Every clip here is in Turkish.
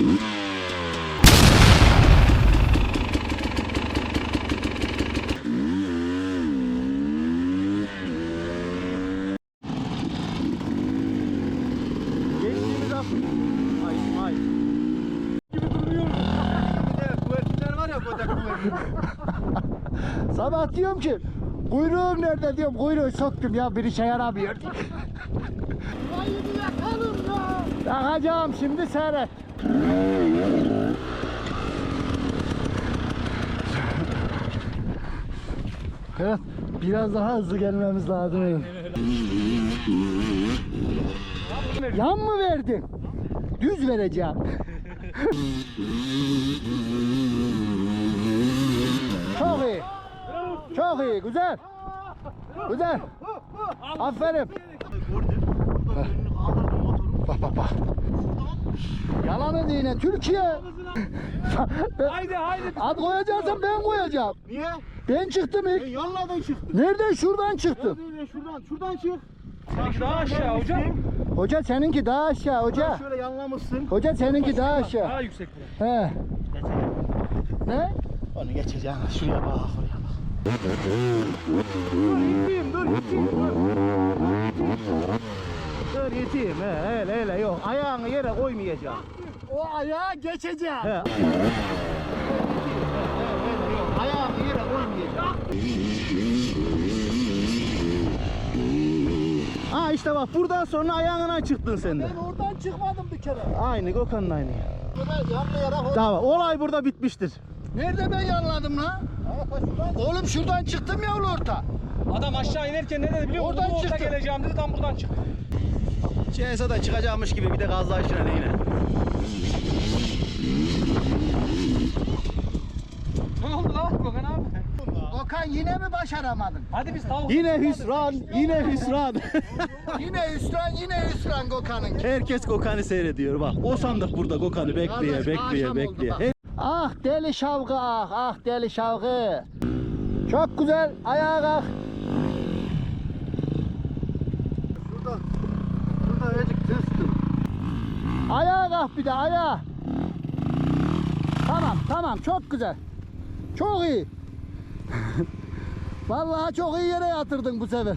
Sabah diyorum ki kuyruğum nerede diyorum kuyruğu soktum ya bir işe yaramıyor. Haydi yakalım ya. Takacağım şimdi seyret. Evet, biraz daha hızlı gelmemiz lazım. Yan mı verdin? Düz vereceğim. Çok iyi. Çok iyi, güzel. Güzel. Aferin. Bak bak bak. Yalanın yine Türkiye. Haydi haydi. Ad koyacaksan ben koyacağım. Niye? Ben çıktım E, ilk. yanlardan çıktın. Nereden? Şuradan çıktım. Böyle şuradan, şuradan çık. Seninki daha aşağı hocam. Hoca seninki daha aşağı hoca. Şöyle yanlamışsın. Hoca seninki daha aşağı. Daha yüksek bu. He. Ne? Onu geçeceğim. Şuraya bak, oraya bak. Dur yeteyim, dur yeteyim, dur. Dur yeteyim, he, hele hele yok. Ayağını yere koymayacağım. O ayağa geçeceğim. He. He, hele yok. Ayağını yere koymayacağım. Ha işte bak buradan sonra ayağına çıktın sen de. Ben oradan çıkmadım bir kere. Aynı Gökhan'ın aynı. Burada yanlayarak Tamam olay burada bitmiştir. Nerede ben yanladım lan? Oğlum şuradan çıktım ya orta. Adam aşağı inerken ne dedi biliyor musun? Oradan çıktı. geleceğim dedi tam buradan çıktı. CS'den çıkacakmış gibi bir de gazla işine yine. Ne oldu lan Gökhan abi? Okan yine mi başaramadın? Hadi biz tavuk. Yine hüsran, yine hüsran. Yine hüsran yine hüsran Gökhan'ın. Herkes Gökhan'ı seyrediyor bak. O sandık burada Gökhan'ı bekleye, Kardeş, bekleye, akşam oldu bekleye. bak. Her- Ah deli şavgı ah ah deli şavgı. Çok güzel ayağa kalk. Şurada, şurada azıcık tırstım. Ayağa kalk bir de ayağa. Tamam tamam çok güzel. Çok iyi. Vallahi çok iyi yere yatırdın bu sefer.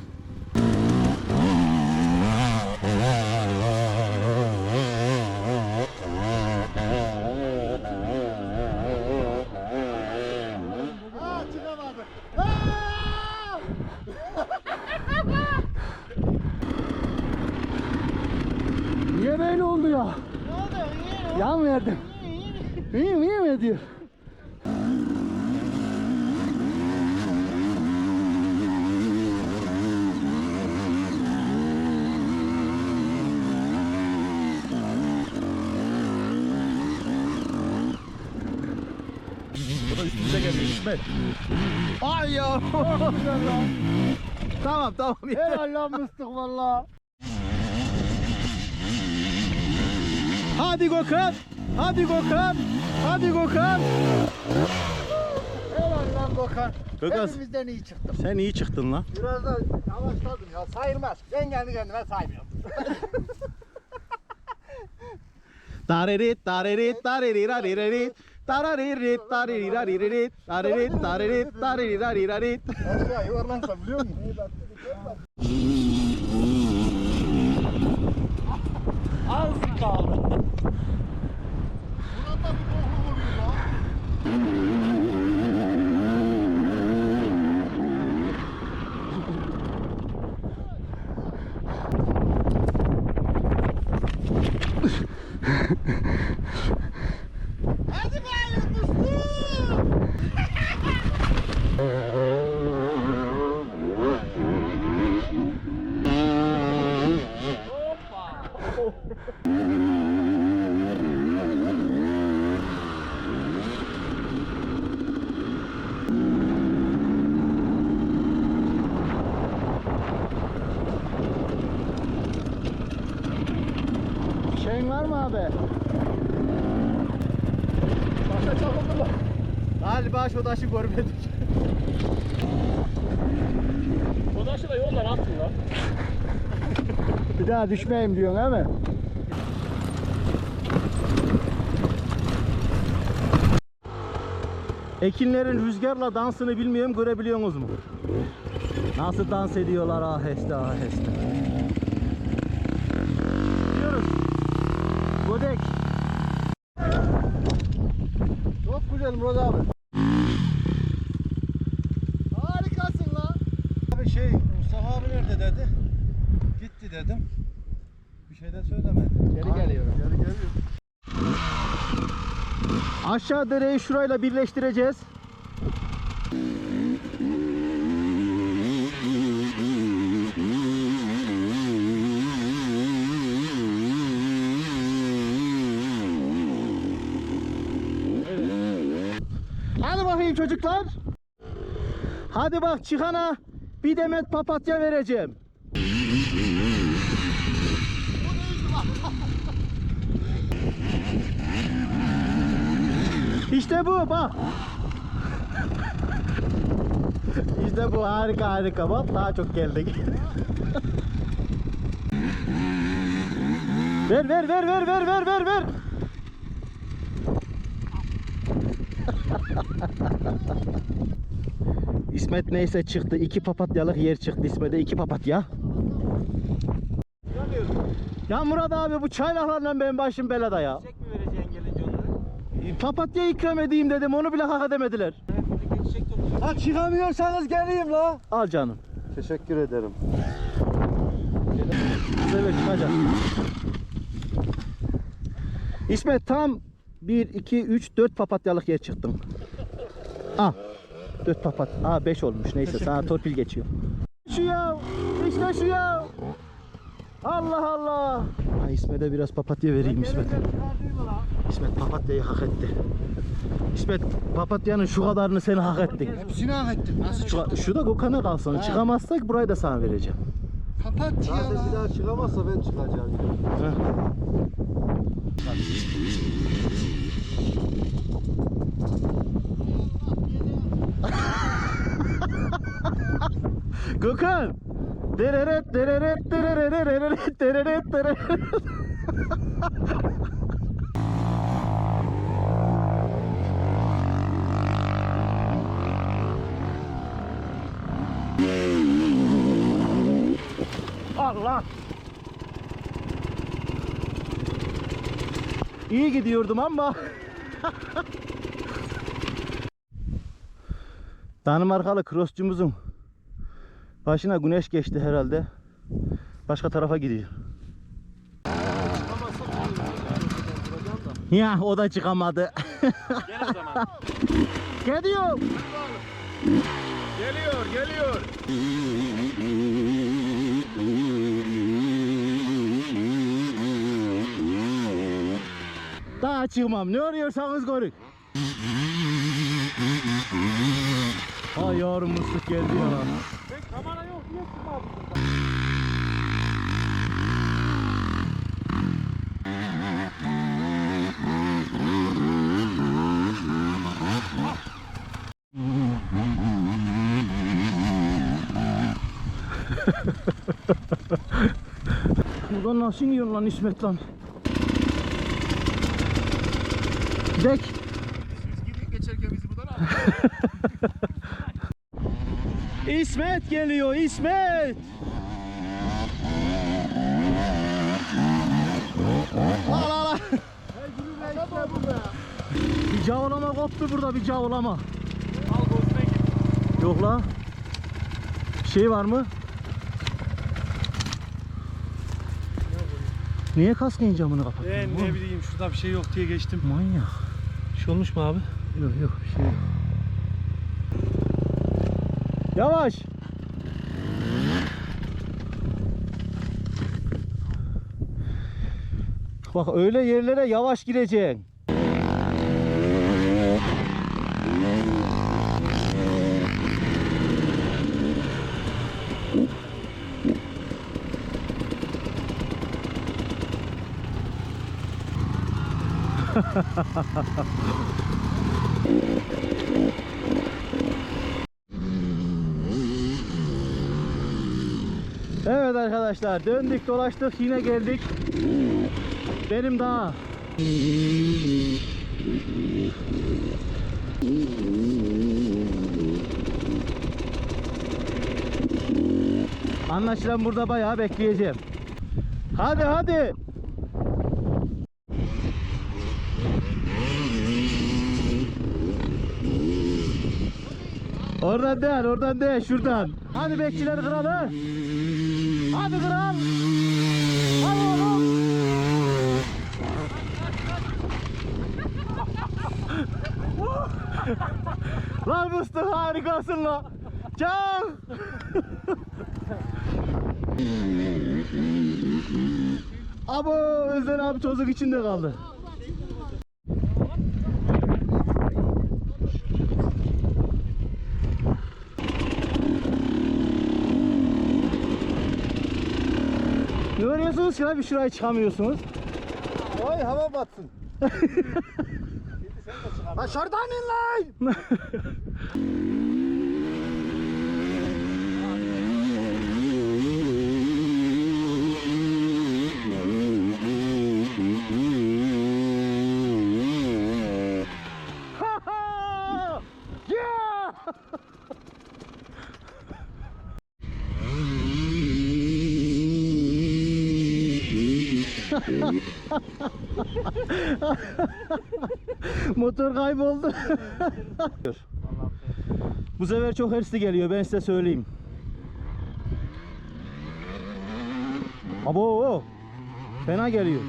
Niye böyle oldu ya? Yan verdim. İyi mi iyi mi diyor. Bu da üstümüze geliyor İsmet. Ay ya. tamam tamam. Helal lan mıstık valla. Hadi Gökhan. Hadi Gökhan. Hadi Gökhan. Helal lan Gökhan. Gökhan. Hepimizden iyi çıktım. Sen iyi çıktın lan. Biraz da yavaşladım ya sayılmaz. Ben kendi kendime saymıyorum. Taririt, taririt, taririraririt. Tararirit, taririraririt. Taririt, taririt, taririraririt. Aşağı yuvarlansam biliyor musun? Az kaldı. Şeyin He. Taşa çakıldı mı? Galiba şu taşı görmedik. O taşı da yoldan attın lan. Bir daha düşmeyeyim diyorsun değil mi? Ekinlerin rüzgarla dansını bilmiyorum görebiliyorsunuz mu? Nasıl dans ediyorlar aheste aheste. Godek. Çok güzel Murat abi. Harikasın lan. Abi şey Mustafa abi nerede dedi. Gitti dedim. Bir şey de söylemedi. Geri geliyor. Geri geliyor. Aşağı dereyi şurayla birleştireceğiz. Hadi bak çıkana bir demet papatya vereceğim. İşte bu bak. İşte bu harika harika bak daha çok geldik. ver ver ver ver ver ver ver ver. İsmet neyse çıktı. iki papatyalık yer çıktı İsmet'e iki papatya. Ya Murat abi bu çaylaklarla benim başım belada ya. Çek mi vereceksin gelince onları? Papatya ikram edeyim dedim onu bile hak edemediler. Ha çıkamıyorsanız geleyim la. Al canım. Teşekkür ederim. Böyle çıkacak. İsmet tam 1, 2, 3, 4 papatyalık yer çıktın. Al. 4 papat. Aa 5 olmuş neyse sana torpil geçiyor. Şu ya. İşte şu ya. Allah Allah. Ha, İsmet'e biraz papatya vereyim İsmet. İsmet papatyayı hak etti. İsmet papatyanın şu kadarını sen hak ettin. Hepsini hak ettim. Nasıl Şu, şu da Gökhan'a kalsın. Çıkamazsak burayı da sana vereceğim. Papatya Zaten bir daha çıkamazsa ben çıkacağım. Heh. Gökhan. Dereret dereret dereret dereret dereret Allah. İyi gidiyordum ama. Danimarkalı crossçumuzun başına güneş geçti herhalde. Başka tarafa gidiyor. Ya o da çıkamadı. Gel o zaman. Gidiyor. geliyor geliyor. Daha çıkmam. Ne arıyorsanız görün. Ay yavrum musluk geldi ya. Kamera yok niye çıkmadın? Buradan nasıl iniyor lan İsmet lan? Gidek. Geçerken bizi buradan al. İsmet geliyor İsmet. Al al al. Bir cavlama koptu burada bir cavlama. Al gözüne git. Yok la. Şey var mı? Niye kaskın camını kapattın? Oğlum? ne bileyim şurada bir şey yok diye geçtim. Manyak. Bir şey olmuş mu abi? Yok yok bir şey yok. Yavaş. Bak öyle yerlere yavaş gireceksin. Evet arkadaşlar döndük dolaştık yine geldik. Benim daha. Anlaşılan burada bayağı bekleyeceğim. Hadi hadi. Oradan değil, oradan değil, şuradan. Hadi bekçileri kıral ha. Hadi kıral. Hadi oğlum. lan Mustafa harikasın lan. Can. Abo Özden abi tozluk içinde kaldı. Ne arıyorsunuz ki lan bir şuraya çıkamıyorsunuz? Vay hava batsın. Lan şuradan in lan. Motor kayboldu. Bu sefer çok hırslı geliyor ben size söyleyeyim. Abo fena geliyor.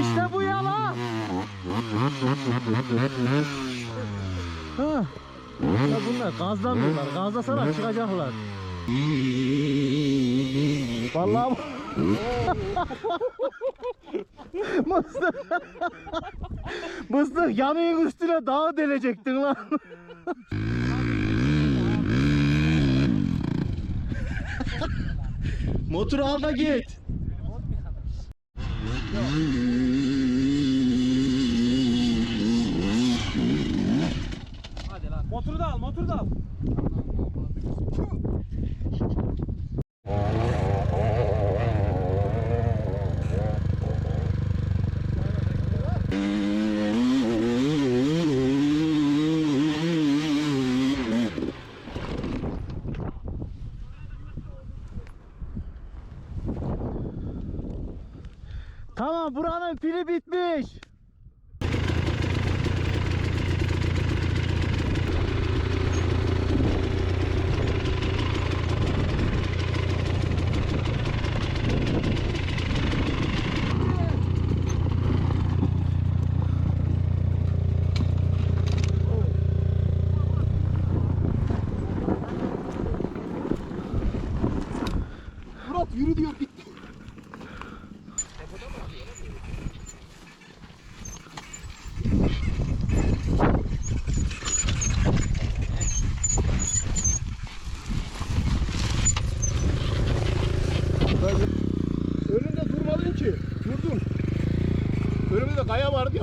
İşte bu yala. Ha. Ya bunlar gazlamıyorlar. Gazlasalar çıkacaklar. Vallahi bu- Mıstık. Mıstık yanığın üstüne dağı delecektin lan. Motoru al da git. Motoru da al, motoru da al.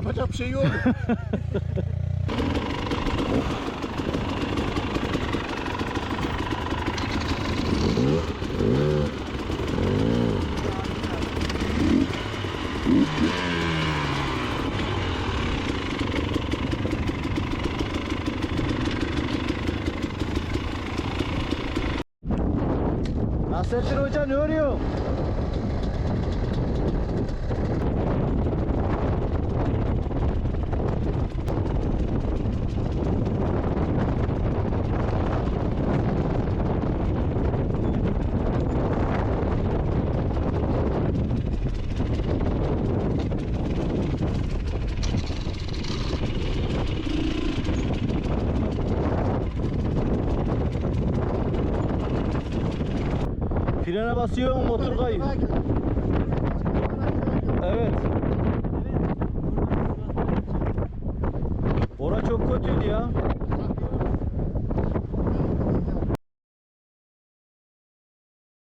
Yapacak bir şey yok. Nasrettin Hoca ne örüyor? Basıyor motor kayıyor. Evet.